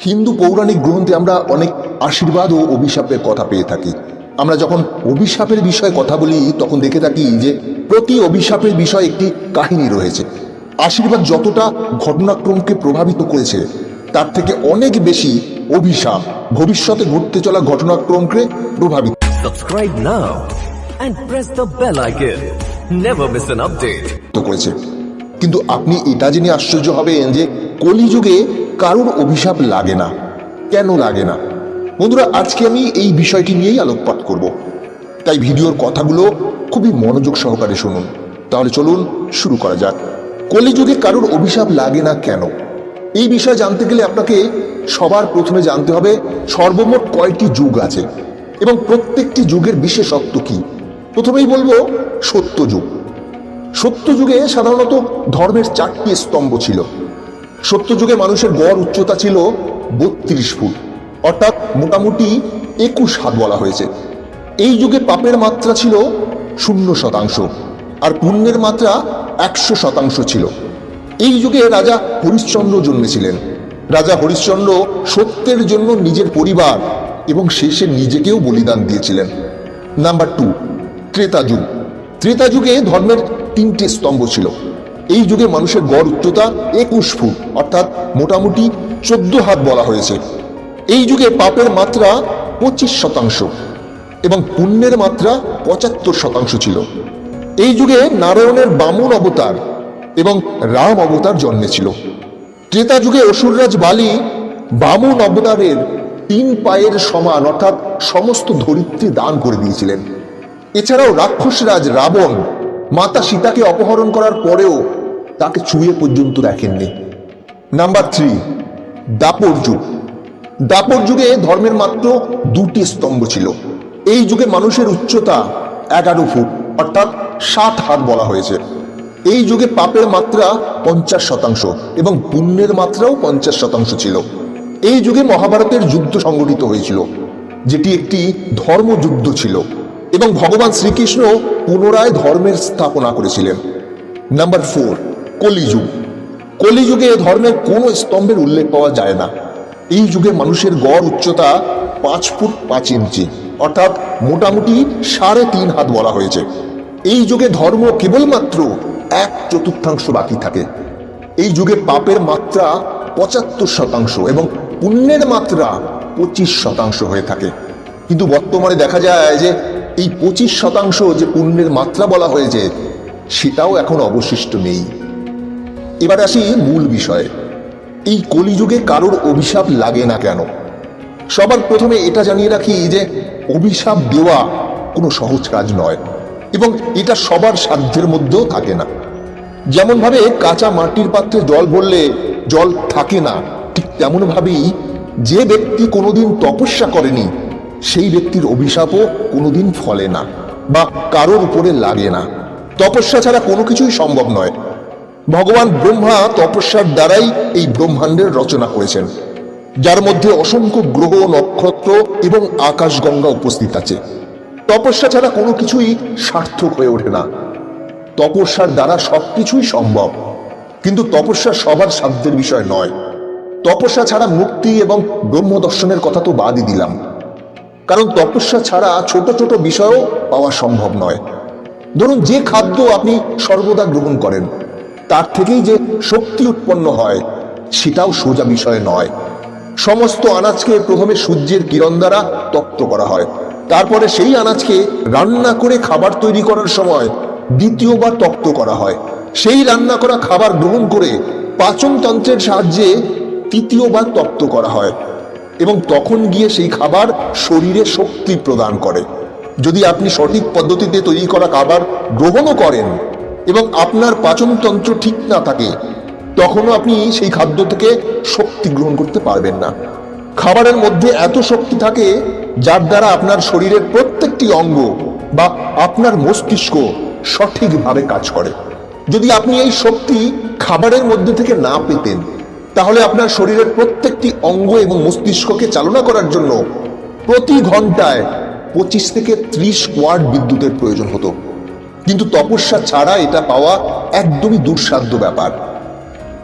হিন্দু পৌরাণিক গ্রন্থে আমরা অনেক আশীর্বাদ ও অভিশাপের কথা পেয়ে থাকি আমরা যখন অভিশাপের বিষয়ে কথা বলি তখন দেখে থাকি যে প্রতি অভিশাপের বিষয়ে একটি কাহিনী রয়েছে আশীর্বাদ যতটা ঘটনাক্রমকে প্রভাবিত করেছে তার থেকে অনেক বেশি অভিশাপ ভবিষ্যতে ঘটতে চলা ঘটনাক্রমকে প্রভাবিত Subscribe now and press the bell icon. Never miss an update. করেছে কিন্তু আপনি এটা জেনে আশ্চর্য হবেন যে কলিযুগে কারোর অভিশাপ লাগে না। কেন লাগে না? বন্ধুরা, আজকে আমি এই বিষয়টি নিয়েই আলোকপাত করব। তাই ভিডিওর কথাগুলো খুবই মনোযোগ সহকারে শুনুন। তাহলে চলুন শুরু করা যাক। কলিযুগে কারোর অভিশাপ লাগে না কেন? এই বিষয়ে জানতে গেলে আপনাকে সবার প্রথমে জানতে হবে, সর্বমোট কয়টি যুগ আছে এবং প্রত্যেকটি যুগের বিশেষত্ব কি? প্রথমেই বলব, সত্য যুগ। সত্য যুগে সাধারণত ধর্মের চারটি স্তম্ভ ছিল। সত্য যুগে মানুষের গড় উচ্চতা ছিল বত্রিশ ফুট। অর্থাৎ মোটামুটি একুশ হাত বলা হয়েছে। এই যুগে পাপের মাত্রা ছিল শূন্য শতাংশ আর পুণ্যের মাত্রা একশো শতাংশ ছিল। এই যুগে রাজা হরিশ্চন্দ্র জন্মেছিলেন। রাজা হরিশ্চন্দ্র সত্যের জন্য নিজের পরিবার এবং শেষে নিজেকেও বলিদান দিয়েছিলেন। নাম্বার টু ত্রেতা যুগ ত্রেতা যুগে ধর্মের তিনটে স্তম্ভ ছিল। এই যুগে মানুষের গড় উচ্চতা একুশ ফুট, অর্থাৎ মোটামুটি চোদ্দ হাত বলা হয়েছে। এই যুগে পাপের মাত্রা পঁচিশ শতাংশ এবং পুণ্যের মাত্রা পঁচাত্তর শতাংশ ছিল। এই যুগে নারায়ণের বামন অবতার এবং রাম অবতার জন্মেছিল ত্রেতা যুগে অসুররাজ বালি বামন অবতারের তিন পায়ের সমান, অর্থাৎ সমস্ত ধরিত্রী দান করে দিয়েছিলেন। এছাড়াও রাক্ষসরাজ রাবণ মাতা সীতাকে অপহরণ করার পরেও তাকে ছুঁয়ে পর্যন্ত দেখেননি। নাম্বার থ্রি দাপর যুগ। দাপর যুগে ধর্মের মাত্র দুটি স্তম্ভ ছিল। এই যুগে মানুষের উচ্চতা এগারো ফুট, অর্থাৎ ষাট হাত বলা হয়েছে। এই যুগে পাপের মাত্রা পঞ্চাশ শতাংশ এবং পুণ্যের মাত্রাও পঞ্চাশ শতাংশ ছিল। এই যুগে মহাভারতের যুদ্ধ সংগঠিত হয়েছিল, যেটি একটি ধর্মযুদ্ধ ছিল। এবং ভগবান শ্রীকৃষ্ণ পুনরায় ধর্মের স্থাপনা করেছিলেন। নাম্বার ফোর কলিযুগ। কলিযুগে ধর্মের কোনো স্তম্ভের উল্লেখ পাওয়া যায় না। এই যুগে মানুষের গড় উচ্চতা পাঁচ ফুট পাঁচ ইঞ্চি, অর্থাৎ মোটামুটি সাড়ে তিন হাত বলা হয়েছে। এই যুগে ধর্ম কেবলমাত্র এক চতুর্থাংশ বাকি থাকে। এই যুগে পাপের মাত্রা পঁচাত্তর শতাংশ এবং পুণ্যের মাত্রা পঁচিশ শতাংশ হয়ে থাকে। কিন্তু বর্তমানে দেখা যায় যে এই পঁচিশ শতাংশ যে পুণ্যের মাত্রা বলা হয়েছে, সেটাও এখন অবশিষ্ট নেই। এবার আসি মূল বিষয়ে। এই কলিযুগে কারোর অভিশাপ লাগে না কেন? সবার প্রথমে এটা জানিয়ে রাখি যে, অভিশাপ দেওয়া কোনো সহজ কাজ নয় এবং এটা সবার সাধ্যের মধ্যেও থাকে না। যেমনভাবে কাঁচা মাটির পাত্রে জল ভরলে জল থাকে না, ঠিক তেমনভাবেই যে ব্যক্তি কোনোদিন তপস্যা করেনি সেই ব্যক্তির অভিশাপও কোনোদিন ফলে না বা কারোর উপরে লাগে না। তপস্যা ছাড়া কোনো কিছুই সম্ভব নয়। ভগবান ব্রহ্মা তপস্যার দ্বারাই এই ব্রহ্মাণ্ডের রচনা করেছেন। যার মধ্যে অসংখ্য গ্রহ, নক্ষত্র এবং আকাশগঙ্গা উপস্থিত আছে। তপস্যা ছাড়া কোনো কিছুই সার্থক হয়ে ওঠে না। তপস্যার দ্বারা সবকিছুই সম্ভব। কিন্তু তপস্যা সবার সাধ্যের বিষয় নয়। তপস্যা ছাড়া মুক্তি এবং ব্রহ্ম দর্শনের কথা তো বাদই দিলাম। কারণ তপস্যা ছাড়া ছোট ছোট বিষয়ও পাওয়া সম্ভব নয়। ধরুন যে খাদ্য আপনি সর্বদা গ্রহণ করেন, তার থেকেই যে শক্তি উৎপন্ন হয়, সেটাও সোজা বিষয় নয়। সমস্ত আনাজকে প্রথমে সূর্যের কিরণ দ্বারা তপ্ত করা হয়। তারপরে সেই আনাজকে রান্না করে খাবার তৈরি করার সময় দ্বিতীয়বার তপ্ত করা হয়। সেই রান্না করা খাবার গ্রহণ করে পাচনতন্ত্রের সাহায্যে তৃতীয়বার তপ্ত করা হয়। এবং তখন গিয়ে সেই খাবার শরীরে শক্তি প্রদান করে। যদি আপনি সঠিক পদ্ধতিতে তৈরি করা খাবার গ্রহণও করেন এবং আপনার পাচনতন্ত্র ঠিক না থাকে, তখনও আপনি সেই খাদ্য থেকে শক্তি গ্রহণ করতে পারবেন না। খাবারের মধ্যে এত শক্তি থাকে যার দ্বারা আপনার শরীরের প্রত্যেকটি অঙ্গ বা আপনার মস্তিষ্ক সঠিকভাবে কাজ করে। যদি আপনি এই শক্তি খাবারের মধ্যে থেকে না পেতেন তাহলে আপনার শরীরের প্রত্যেকটি অঙ্গ এবং মস্তিষ্ককে চালনা করার জন্য প্রতি ঘন্টায় পঁচিশ থেকে ত্রিশ ওয়াট বিদ্যুতের প্রয়োজন হতো। কিন্তু তপস্যা ছাড়া এটা পাওয়া একদমই দুঃসাধ্য ব্যাপার।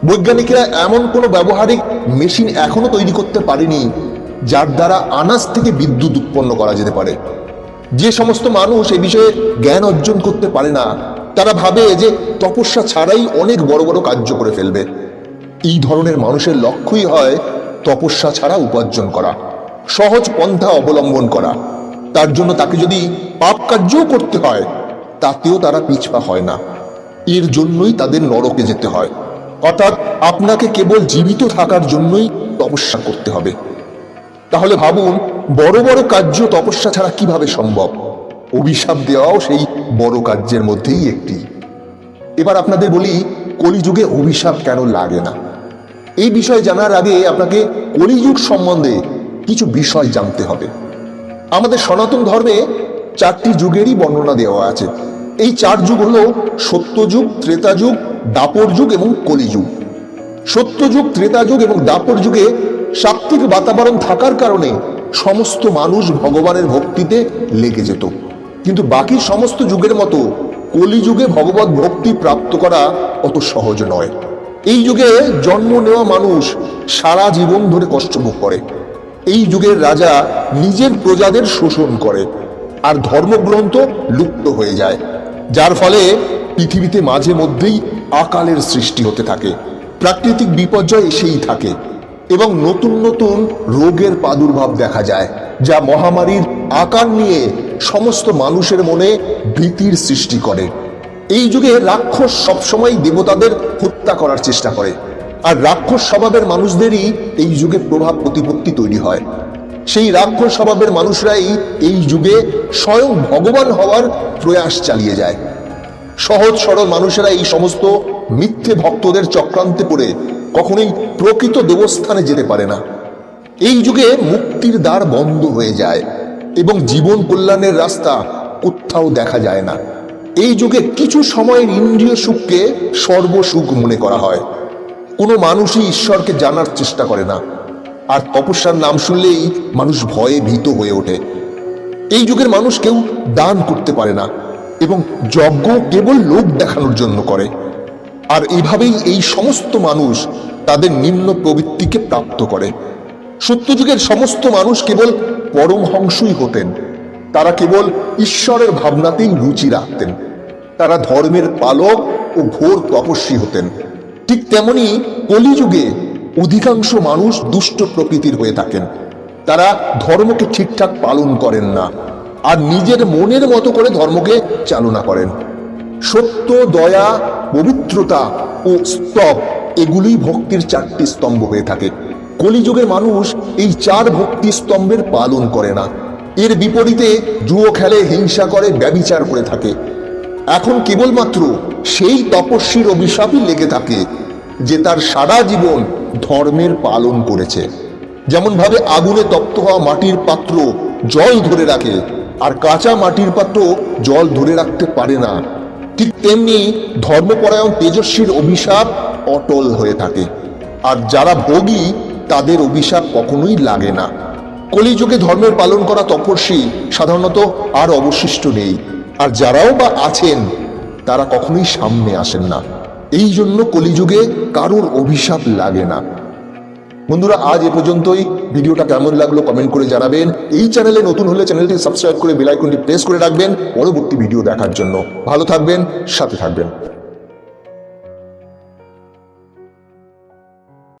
বৈজ্ঞানিকরা এমন কোনো ব্যবহারিক মেশিন এখনও তৈরি করতে পারেনি যার দ্বারা আনাজ থেকে বিদ্যুৎ উৎপন্ন করা যেতে পারে। যে সমস্ত মানুষ এই বিষয়ে জ্ঞান অর্জন করতে পারে না, তারা ভাবে যে তপস্যা ছাড়াই অনেক বড় বড় কার্য করে ফেলবে। এই ধরনের মানুষের লক্ষ্যই হয় তপস্যা ছাড়া উপার্জন করা, সহজ পন্থা অবলম্বন করা। তার জন্য তাকে যদি পাপ কার্যও করতে হয়, তাতেও তারা পিছপা হয় না। এর জন্যই তাদের নরকে যেতে হয়। অর্থাৎ আপনাকে কেবল জীবিত থাকার জন্যই তপস্যা করতে হবে। তাহলে ভাবুন, বড় বড় কার্য তপস্যা ছাড়া কীভাবে সম্ভব? অভিশাপ দেওয়াও সেই বড় কার্যের মধ্যেই একটি। এবার আপনাদের বলি, কলিযুগে অভিশাপ কেন লাগে না? এই বিষয় জানার আগে আপনাকে কলিযুগ সম্বন্ধে কিছু বিষয় জানতে হবে। আমাদের সনাতন ধর্মে চারটি যুগেরই বর্ণনা দেওয়া আছে। এই চার যুগ হলো সত্যযুগ ত্রেতা যুগ দাপর যুগ এবং কলিযুগ। সত্যযুগ ত্রেতা যুগ এবং দাপর যুগে সাত্ত্বিক বাতাবরণ থাকার কারণে সমস্ত মানুষ ভগবানের ভক্তিতে লেগে যেত। কিন্তু বাকি সমস্ত যুগের মতো কলিযুগে ভগবত ভক্তি প্রাপ্ত করা অত সহজ নয়। এই যুগে জন্ম নেওয়া মানুষ সারা জীবন ধরে কষ্ট ভোগ করে। এই যুগের রাজা নিজের প্রজাদের শোষণ করে আর ধর্মগ্রন্থ লুপ্ত হয়ে যায়। যার ফলে পৃথিবীতে মাঝে মধ্যেই আকালের সৃষ্টি হতে থাকে, প্রাকৃতিক বিপর্যয় এসেই থাকে এবং নতুন নতুন রোগের প্রাদুর্ভাব দেখা যায়, যা মহামারীর আকার নিয়ে সমস্ত মানুষের মনে ভীতির সৃষ্টি করে। এই যুগে রাক্ষস সবসময় দেবতাদের হত্যা করার চেষ্টা করে। আর রাক্ষস স্বভাবের মানুষদেরই এই যুগে প্রভাব প্রতিপত্তি তৈরি হয়। সেই রাক্ষস স্বভাবের মানুষরাই এই যুগে স্বয়ং ভগবান হওয়ার প্রয়াস চালিয়ে যায়। সহজ সরল মানুষেরা এই সমস্ত মিথ্যে ভক্তদের চক্রান্তে পড়ে কখনোই প্রকৃত দেবস্থানে যেতে পারে না। এই যুগে মুক্তির দ্বার বন্ধ হয়ে যায় এবং জীবন কল্যাণের রাস্তা কোথাও দেখা যায় না। এই যুগে কিছু সময়ের ইন্দ্রিয় সুখকে সর্বসুখ মনে করা হয়। কোনো মানুষই ঈশ্বরকে জানার চেষ্টা করে না। আর তপস্যার নাম শুনলেই মানুষ ভয়ে ভীত হয়ে ওঠে। এই যুগের মানুষ কেউ দান করতে পারে না এবং যজ্ঞ কেবল লোক দেখানোর জন্য করে। আর এভাবেই এই সমস্ত মানুষ তাদের নিম্ন প্রবৃত্তিকে প্রাপ্ত করে। সত্যযুগের সমস্ত মানুষ কেবল পরমহংসই হতেন। তারা কেবল ঈশ্বরের ভাবনাতেই রুচি রাখতেন। তারা ধর্মের পালক ও ঘোর তপস্বী হতেন। ঠিক তেমনি কলিযুগে অধিকাংশ মানুষ দুষ্ট প্রকৃতির হয়ে থাকেন। তারা ধর্মকে ঠিকঠাক পালন করেন না আর নিজের মনের মতো করে ধর্মকে চালনা করেন। সত্য, দয়া, পবিত্রতা ও স্তব এগুলোই ভক্তির চারটি স্তম্ভ হয়ে থাকে। কলিযুগের মানুষ এই চার ভক্তি স্তম্ভের পালন করে না। এর বিপরীতে জুয়ো খেলে হিংসা করে, ব্যবিচার করে থাকে। এখন কেবলমাত্র সেই তপস্বীর অভিশাপই লেগে থাকে, যে তার সারা জীবন ধর্মের পালন করেছে। যেমন ভাবে আগুনে তপ্ত হওয়া মাটির পাত্র জল ধরে রাখে, আর কাঁচা মাটির পাত্র জল ধরে রাখতে পারে না, ঠিক তেমনি ধর্মপরায়ণ তেজস্বীর অভিশাপ অটল হয়ে থাকে। আর যারা ভোগী, তাদের অভিশাপ কখনোই লাগে না। কলিযুগে ধর্মের পালন করা তপস্বী সাধারণত আর অবশিষ্ট নেই। আর যারাও বা আছেন, তারা কখনোই সামনে আসেন না। এই জন্য কলিযুগে কারোর অভিশাপ লাগে না। বন্ধুরা, আজ এ পর্যন্তই। ভিডিওটা কেমন লাগল কমেন্ট করে জানাবেন। এই চ্যানেলে নতুন হলে চ্যানেলটি সাবস্ক্রাইব করে বেল আইকনটি প্রেস করে রাখবেন। পরবর্তী ভিডিও দেখার জন্য। ভালো থাকবেন, সাথে থাকবেন।